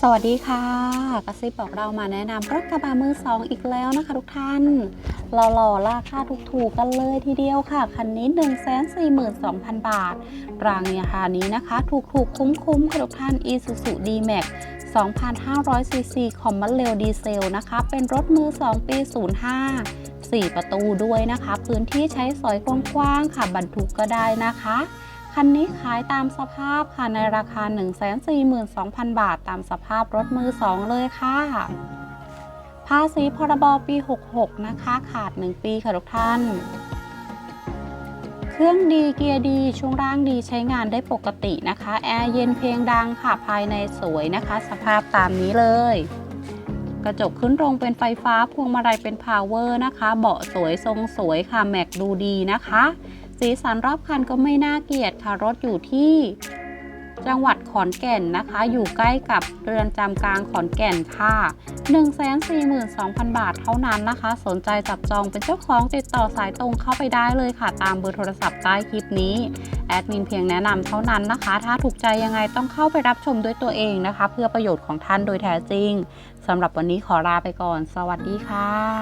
สวัสดีค่ะกระซิบบอกเรามาแนะนำรถกระบะมือสองอีกแล้วนะคะทุกท่านหล่อๆราคาถูกๆกันเลยทีเดียวค่ะ คันนี้ 1 4 2 0 0 0 บาทรางเนี่ยค่ะนี้นะคะ ถูกๆ คุ้มๆค่ะทุกท่าน Isuzu D-Max 2,500 ซีซีคอมมันเรลดีเซลนะคะ เป็นรถมือ 2 ปี 05 4 ประตูด้วยนะคะ พื้นที่ใช้สอยกว้างๆค่ะบรรทุกก็ได้นะคะ คันนี้ขายตามสภาพค่ะในราคา 142,000 บาท ตามสภาพรถมือ 2 เลยค่ะ ภาษีพรบปี 66 นะคะ ขาด 1 ปีค่ะทุกท่าน เครื่องดีเกียร์ดี ช่วงล่างดีใช้งานได้ปกตินะคะ แอร์เย็นเพลงดังค่ะ ภายในสวยนะคะ สภาพตามนี้เลยกระจกขึ้นตรงเป็นไฟฟ้าพวงมาลัยเป็นพาวเวอร์นะคะ เบาะสวยทรงสวยค่ะ แม็กดูดีนะคะ สีสันรอบคันก็ไม่น่าเกลียดค่ะ รถอยู่ที่ จังหวัดขอนแก่นนะคะ อยู่ใกล้กับเรือนจำกลางขอนแก่นค่ะ 142,000 บาทเท่านั้นนะคะ สนใจจับจองเป็นเจ้าของติดต่อสายตรงเข้าไปได้เลยค่ะ ตามเบอร์โทรศัพท์ใต้คลิปนี้ แอดมินเพียงแนะนำเท่านั้นนะคะ ถ้าถูกใจยังไงต้องเข้าไปรับชมด้วยตัวเองนะคะ เพื่อประโยชน์ของท่านโดยแท้จริงสำหรับวันนี้ขอลาไปก่อน สวัสดีค่ะ